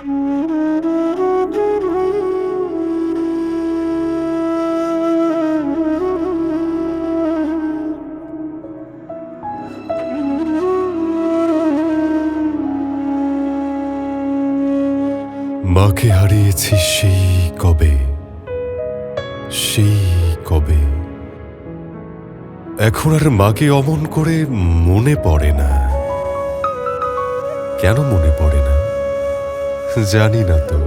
মাকে হারিয়েছি সেই কবে? সেই কবে? এখন আর মাকে অমন করে মনে পড়ে না। কেন মনে পড়ে না? জানি না তো।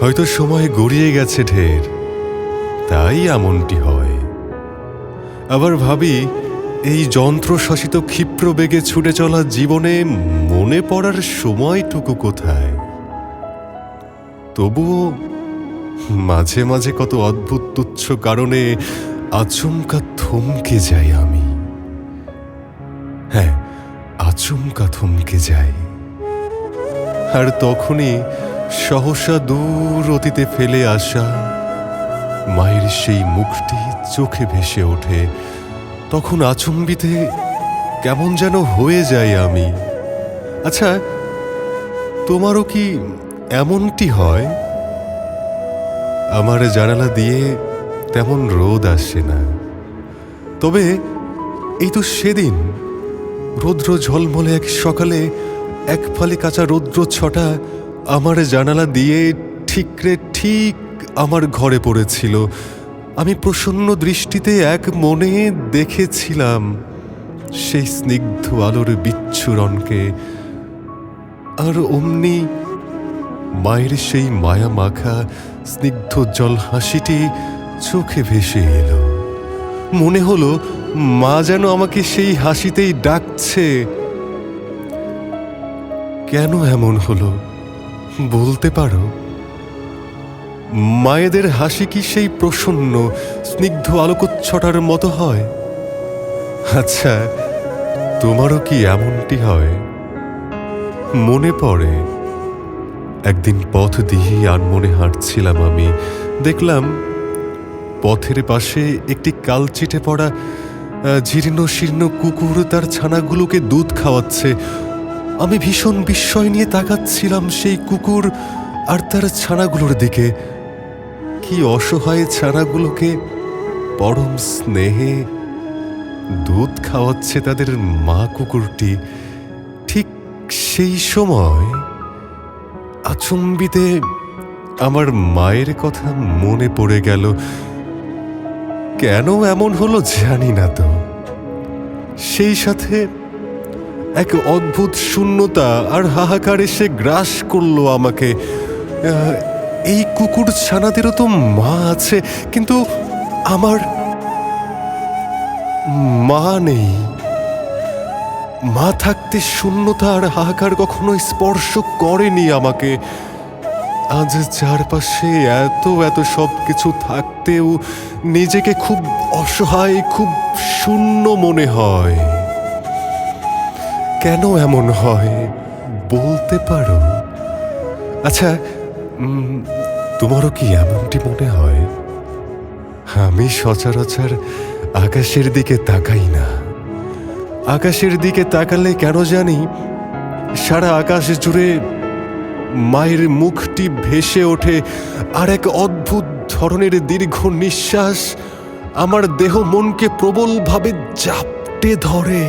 হয়তো সময় গড়িয়ে গেছে ঢের, তাই এমনটি হয়। আবার ভাবি, এই যন্ত্রশাসিত ক্ষিপ্র বেগে ছুটে চলা জীবনে মনে পড়ার সময়টুকু কোথায়? তবুও মাঝে মাঝে কত অদ্ভুত তুচ্ছ কারণে আচমকা থমকে যাই আমি। হ্যাঁ আচমকা থমকে যাই। আর তখনই সহসা দূর অতীতে ফেলে আসা মায়ের সেই মুখটি চোখে ভেসে ওঠে। তখন আচম্বিতে কেমন যেন হয়ে যায় আমি। আচ্ছা তোমারও কি এমনটি হয়? আমার জানালা দিয়ে তেমন রোদ আসে না। তবে এই তো সেদিন, রৌদ্র ঝলমলে এক সকালে এক ফালি কাঁচা রৌদ্র ছটা আমার জানালা দিয়ে ঠিকরে ঠিক আমার ঘরে পড়েছিল। আমি প্রসন্ন দৃষ্টিতে এক মনে দেখেছিলাম সেই স্নিগ্ধ আলোর বিচ্ছুরণকে। আর অমনি মায়ের সেই মায়া মাখা স্নিগ্ধ জল হাসিটি চোখে ভেসে এলো। মনে হলো মা যেন আমাকে সেই হাসিতেই ডাকছে। কেন এমন হলো? বলতে পারো। মায়েদের হাসি কি সেই প্রসন্ন, স্নিগ্ধ আলোকচ্ছটার মতো হয়? আচ্ছা তোমারও কি এমনটি হয়? মনে পড়ে। একদিন পথ দিয়ে আনমনে হাঁটছিলাম আমি। দেখলাম পথের পাশে একটি কালচিটে পড়া জীর্ণ শীর্ণ কুকুর তার ছানাগুলোকে দুধ খাওয়াচ্ছে। আমি ভীষণ বিস্ময় নিয়ে তাকাচ্ছিলাম সেই কুকুর আর তার ছানাগুলোর দিকে। কি অসহায় ছানাগুলোকে পরম স্নেহে দুধ খাওয়াচ্ছে তাদের মা কুকুরটি। ঠিক সেই সময় আচম্বিতে আমার মায়ের কথা মনে পড়ে গেল। কেন এমন হলো জানি না তো। সেই সাথে এক অদ্ভুত শূন্যতা আর হাহাকার এসে গ্রাস করল আমাকে। এই কুকুর ছানাদেরও তো মা আছে, কিন্তু আমার মা নেই। মা থাকতে শূন্যতা আর হাহাকার কখনো স্পর্শ করেনি আমাকে। আজ চারপাশে এত এত সব কিছু থাকতেও নিজেকে খুব অসহায়, খুব শূন্য মনে হয়। কেন এমন হয়? বলতে পারো। আচ্ছা তোমারও কি এমনটি মনে হয়? আমি সচরাচর আকাশের দিকে তাকাই না। আকাশের দিকে তাকালে কেন জানি সারা আকাশ জুড়ে মায়ের মুখটি ভেসে ওঠে আর এক অদ্ভুত ধরনের দীর্ঘ নিঃশ্বাস। আমার দেহ মনকে প্রবলভাবে জাপটে ধরে।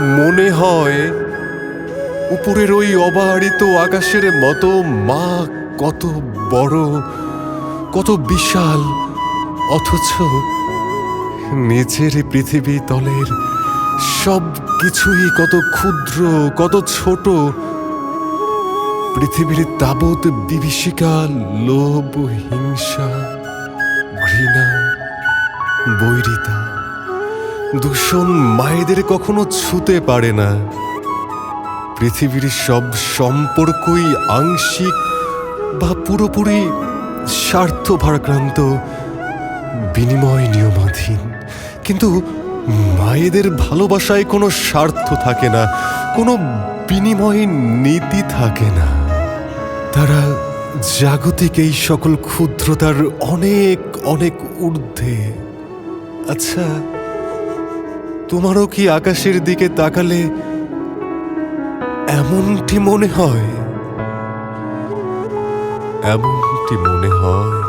মনে হয় উপরের ওই অবারিত আকাশের মতো মা কত বড়, কত বিশাল, অথচ নিচের পৃথিবী তলের সব কিছুই কত ক্ষুদ্র, কত ছোট। পৃথিবীর তাবৎ বিভীষিকা লোভ হিংসা ঘৃণা, বৈরিতা। দূষণ মায়েদের কখনো ছুতে পারে না। পৃথিবীর সব সম্পর্কই আংশিক বা পুরোপুরি স্বার্থ ভারাক্রান্ত বিনিময় নিয়মাধীন। কিন্তু মায়েদের ভালোবাসায় কোনো স্বার্থ থাকে না, কোনো বিনিময় নীতি থাকে না। তারা জাগতিক এই সকল ক্ষুদ্রতার অনেক অনেক ঊর্ধ্বে। আচ্ছা তোমারও কি আকাশের দিকে তাকালে এমনটি মনে হয়? এমনটি মনে হয়।